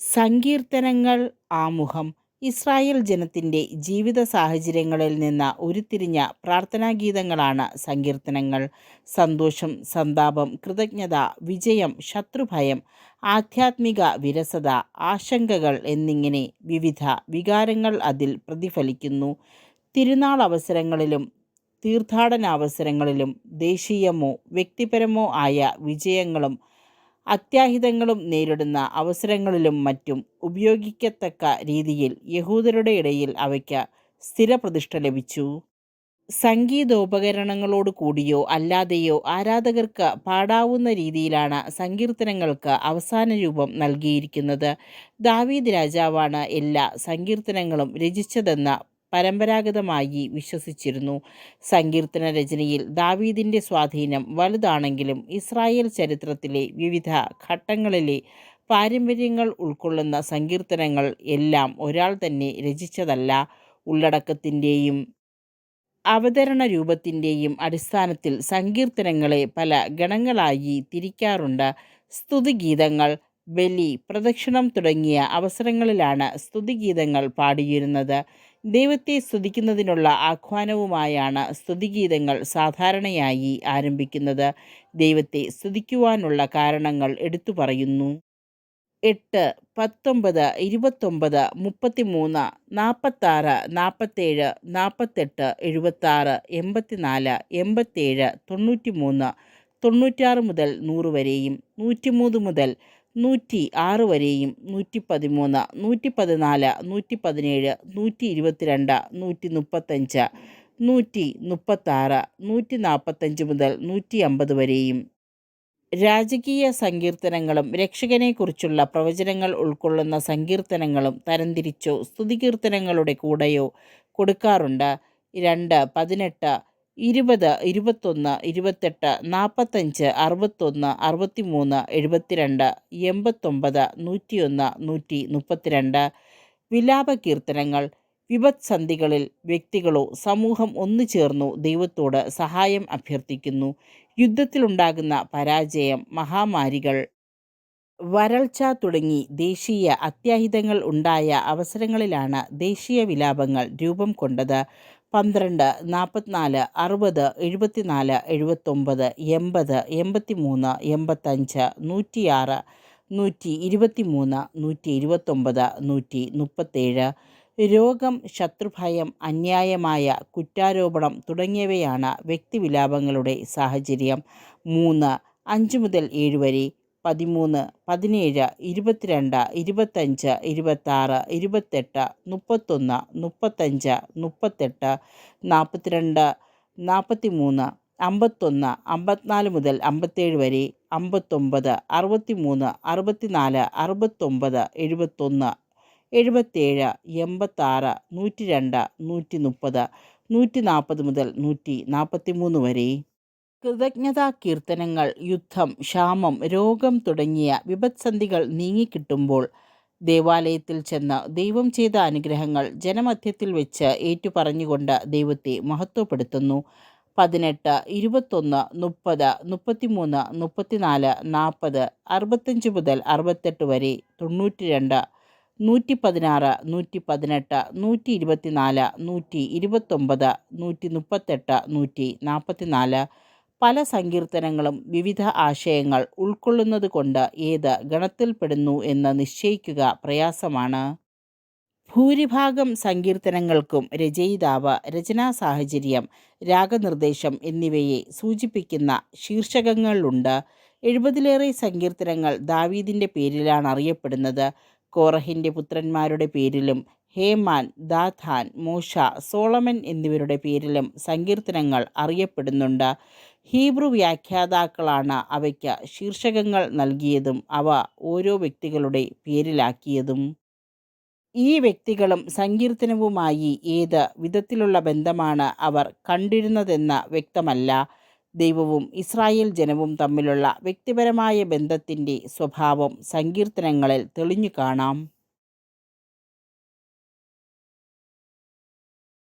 സങ്കീർത്തനങ്ങൾ ആമുഖം ഇസ്രായേൽ ജനത്തിന്റെ ജീവിത സാഹചര്യങ്ങളിൽ നിന്ന് ഉരുത്തിരിഞ്ഞ പ്രാർത്ഥനാഗീതങ്ങളാണ് സങ്കീർത്തനങ്ങൾ. സന്തോഷം സന്താപം കൃതജ്ഞത വിജയം ശത്രുഭയം ആധ്യാത്മിക വിരസത ആശങ്കകൾ എന്നിങ്ങനെ വിവിധ വികാരങ്ങൾ അതിൽ പ്രതിഫലിക്കുന്നു. തിരുനാൾ അവസരങ്ങളിലും തീർത്ഥാടന അവസരങ്ങളിലും ദേശീയമോ വ്യക്തിപരമോ ആയ വിജയങ്ങളും അത്യാഹിതങ്ങളും നേരിടുന്ന അവസരങ്ങളിലും മറ്റും ഉപയോഗിക്കത്തക്ക രീതിയിൽ യഹൂദരുടെ ഇടയിൽ അവയ്ക്ക് സ്ഥിരപ്രതിഷ്ഠ ലഭിച്ചു. സംഗീതോപകരണങ്ങളോട് കൂടിയോ അല്ലാതെയോ ആരാധകർക്ക് പാടാവുന്ന രീതിയിലാണ് സങ്കീർത്തനങ്ങൾക്ക് അവസാന രൂപം നൽകിയിരിക്കുന്നത്. ദാവീദ് രാജാവാണ് എല്ലാ സങ്കീർത്തനങ്ങളും രചിച്ചതെന്ന് പരമ്പരാഗതമായി വിശ്വസിച്ചിരുന്നു. സങ്കീർത്തന രചനയിൽ ദാവീദിന്റെ സ്വാധീനം വലുതാണെങ്കിലും ഇസ്രായേൽ ചരിത്രത്തിലെ വിവിധ ഘട്ടങ്ങളിലെ പാരമ്പര്യങ്ങൾ ഉൾക്കൊള്ളുന്ന സങ്കീർത്തനങ്ങൾ എല്ലാം ഒരാൾ തന്നെ രചിച്ചതല്ല. ഉള്ളടക്കത്തിന്റെയും അവതരണ രൂപത്തിന്റെയും അടിസ്ഥാനത്തിൽ സങ്കീർത്തനങ്ങളെ പല ഗണങ്ങളായി തിരിക്കാറുണ്ട്. സ്തുതിഗീതങ്ങൾ ബലി പ്രദക്ഷിണം തുടങ്ങിയ അവസരങ്ങളിലാണ് സ്തുതിഗീതങ്ങൾ പാടിയിരുന്നത്. ദൈവത്തെ സ്തുതിക്കുന്നതിനുള്ള ആഹ്വാനവുമായാണ് സ്തുതിഗീതങ്ങൾ സാധാരണയായി ആരംഭിക്കുന്നത്. ദൈവത്തെ സ്തുതിക്കുവാനുള്ള കാരണങ്ങൾ എടുത്തു പറയുന്നു. എട്ട് പത്തൊമ്പത് ഇരുപത്തൊമ്പത് മുപ്പത്തിമൂന്ന് നാൽപ്പത്താറ് നാൽപ്പത്തേഴ് നാൽപ്പത്തെട്ട് എഴുപത്താറ് എൺപത്തിനാല് എൺപത്തേഴ് തൊണ്ണൂറ്റി മൂന്ന് തൊണ്ണൂറ്റാറ് മുതൽ നൂറ് വരെയും നൂറ്റിമൂന്ന് മുതൽ നൂറ്റി ആറ് വരെയും നൂറ്റി പതിമൂന്ന് നൂറ്റി പതിനാല് നൂറ്റി പതിനേഴ് നൂറ്റി ഇരുപത്തിരണ്ട് നൂറ്റി മുപ്പത്തഞ്ച് നൂറ്റി മുപ്പത്താറ് നൂറ്റി നാൽപ്പത്തഞ്ച് മുതൽ നൂറ്റി അമ്പത് വരെയും. രാജകീയ സങ്കീർത്തനങ്ങളും രക്ഷകനെക്കുറിച്ചുള്ള പ്രവചനങ്ങൾ ഉൾക്കൊള്ളുന്ന സങ്കീർത്തനങ്ങളും തരംതിരിച്ചോ സ്തുതികീർത്തനങ്ങളുടെ കൂടെയോ കൊടുക്കാറുണ്ട്. രണ്ട് പതിനെട്ട് ഇരുപത് ഇരുപത്തൊന്ന് ഇരുപത്തെട്ട് നാൽപ്പത്തഞ്ച് അറുപത്തൊന്ന് അറുപത്തിമൂന്ന് എഴുപത്തിരണ്ട് എൺപത്തൊമ്പത് നൂറ്റിയൊന്ന് നൂറ്റി മുപ്പത്തിരണ്ട്. വിലാപ കീർത്തനങ്ങൾ വിപത്സന്ധികളിൽ വ്യക്തികളോ സമൂഹം ഒന്നു ചേർന്നു ദൈവത്തോട് സഹായം അഭ്യർത്ഥിക്കുന്നു. യുദ്ധത്തിലുണ്ടാകുന്ന പരാജയം മഹാമാരികൾ. വരൾച്ച തുടങ്ങി ദേശീയ അത്യാഹിതങ്ങൾ ഉണ്ടായ അവസരങ്ങളിലാണ് ദേശീയ വിലാപങ്ങൾ രൂപം കൊണ്ടത്. പന്ത്രണ്ട് നാൽപ്പത്തിനാല് അറുപത് എഴുപത്തിനാല് എഴുപത്തൊമ്പത് എൺപത് എൺപത്തി മൂന്ന് എൺപത്തഞ്ച് നൂറ്റിയാറ് നൂറ്റി ഇരുപത്തി മൂന്ന് നൂറ്റി ഇരുപത്തൊമ്പത് നൂറ്റി മുപ്പത്തേഴ് രോഗം ശത്രുഭയം അന്യായമായ കുറ്റാരോപണം തുടങ്ങിയവയാണ് വ്യക്തിവിലാപങ്ങളുടെ സാഹചര്യം. മൂന്ന് അഞ്ച് മുതൽ ഏഴ് വരെ പതിമൂന്ന് പതിനേഴ് ഇരുപത്തിരണ്ട് ഇരുപത്തഞ്ച് ഇരുപത്താറ് ഇരുപത്തെട്ട് മുപ്പത്തൊന്ന് മുപ്പത്തഞ്ച് മുപ്പത്തെട്ട് നാൽപ്പത്തിരണ്ട് നാൽപ്പത്തി മൂന്ന് അമ്പത്തൊന്ന് അമ്പത്തിനാല് മുതൽ അമ്പത്തേഴ് വരെ അമ്പത്തൊമ്പത് അറുപത്തി മൂന്ന് അറുപത്തിനാല് അറുപത്തൊമ്പത് എഴുപത്തൊന്ന് എഴുപത്തേഴ് എൺപത്താറ് നൂറ്റി രണ്ട് നൂറ്റി മുപ്പത് നൂറ്റി നാൽപ്പത് മുതൽ നൂറ്റി നാൽപ്പത്തി മൂന്ന് വരെ. കൃതജ്ഞതാ കീർത്തനങ്ങൾ യുദ്ധം ക്ഷാമം രോഗം തുടങ്ങിയ വിപത്സന്ധികൾ നീങ്ങിക്കിട്ടുമ്പോൾ ദേവാലയത്തിൽ ചെന്ന് ദൈവം ചെയ്ത അനുഗ്രഹങ്ങൾ ജനമധ്യത്തിൽ വെച്ച് ഏറ്റുപറഞ്ഞുകൊണ്ട് ദൈവത്തെ മഹത്വപ്പെടുത്തുന്നു. പതിനെട്ട് ഇരുപത്തൊന്ന് മുപ്പത് മുപ്പത്തിമൂന്ന് മുപ്പത്തിനാല് നാൽപ്പത് അറുപത്തഞ്ച് മുതൽ അറുപത്തെട്ട് വരെ തൊണ്ണൂറ്റി രണ്ട് നൂറ്റി പതിനാറ് നൂറ്റി പതിനെട്ട് നൂറ്റി ഇരുപത്തിനാല് നൂറ്റി ഇരുപത്തൊമ്പത് നൂറ്റി മുപ്പത്തെട്ട് നൂറ്റി നാൽപ്പത്തിനാല് പല സങ്കീർത്തനങ്ങളും വിവിധ ആശയങ്ങൾ ഉൾക്കൊള്ളുന്നത് കൊണ്ട് ഏത് ഗണത്തിൽപ്പെടുന്നു എന്ന് നിശ്ചയിക്കുക പ്രയാസമാണ്. ഭൂരിഭാഗം സങ്കീർത്തനങ്ങൾക്കും രചയിതാവ് രചനാ സാഹചര്യം രാഗനിർദ്ദേശം എന്നിവയെ സൂചിപ്പിക്കുന്ന ശീർഷകങ്ങളുണ്ട്. എഴുപതിലേറെ സങ്കീർത്തനങ്ങൾ ദാവീദിന്റെ പേരിലാണ് അറിയപ്പെടുന്നത്. കോറഹിന്റെ പുത്രന്മാരുടെ പേരിലും ഹേമാൻ ദാഥാൻ മോശ സോളമൻ എന്നിവരുടെ പേരിലും സങ്കീർത്തനങ്ങൾ അറിയപ്പെടുന്നുണ്ട്. ഹീബ്രു വ്യാഖ്യാതാക്കളാണ് അവയ്ക്ക് ശീർഷകങ്ങൾ നൽകിയതും അവ ഓരോ വ്യക്തികളുടെ പേരിലാക്കിയതും. ഈ വ്യക്തികളും സങ്കീർത്തനവുമായി ഏത് വിധത്തിലുള്ള ബന്ധമാണ് അവർ കണ്ടിരുന്നതെന്ന് വ്യക്തമല്ല. ദൈവവും ഇസ്രായേൽ ജനവും തമ്മിലുള്ള വ്യക്തിപരമായ ബന്ധത്തിന്റെ സ്വഭാവം സങ്കീർത്തനങ്ങളിൽ തെളിഞ്ഞു കാണാം.